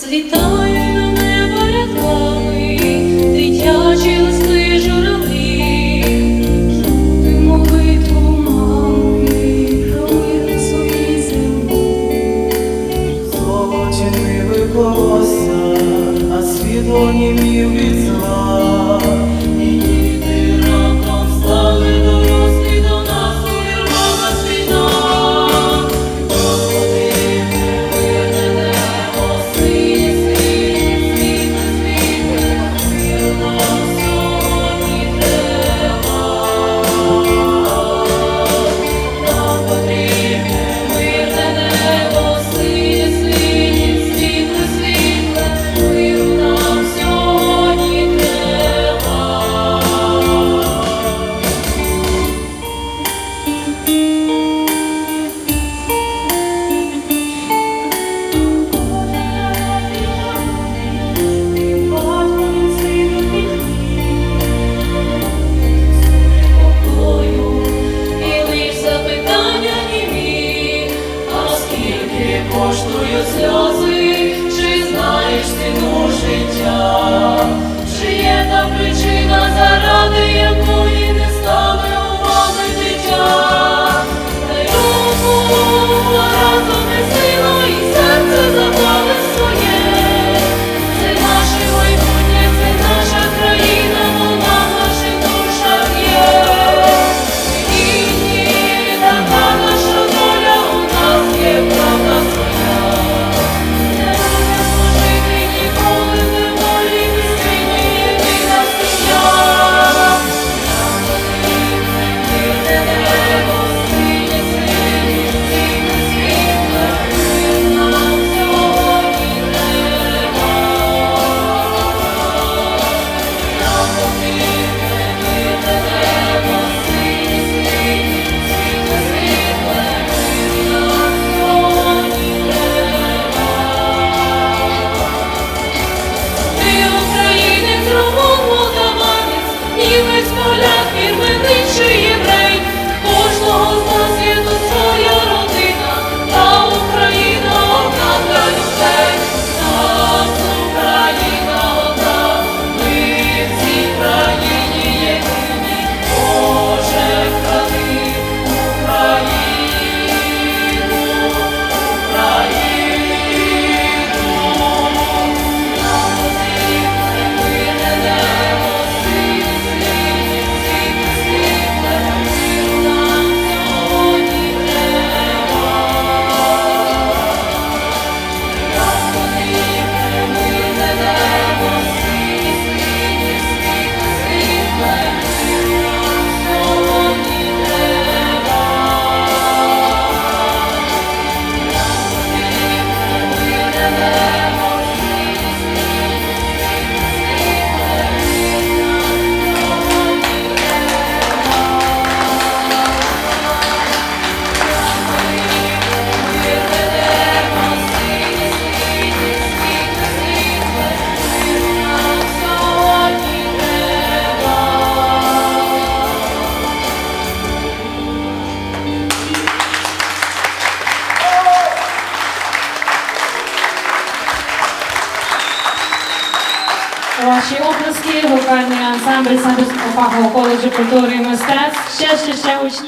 злітає на небо рядками, дитячі листи журавлі, ти молитву мами, собі зиму, золоті ниви а світло німів коштують сльози, чи знаєш ти ну життя? Ваші обласки, вокальний ансамбль Сандерського фахового коледжу культури і мистецтв. Ще ще ще гучніше.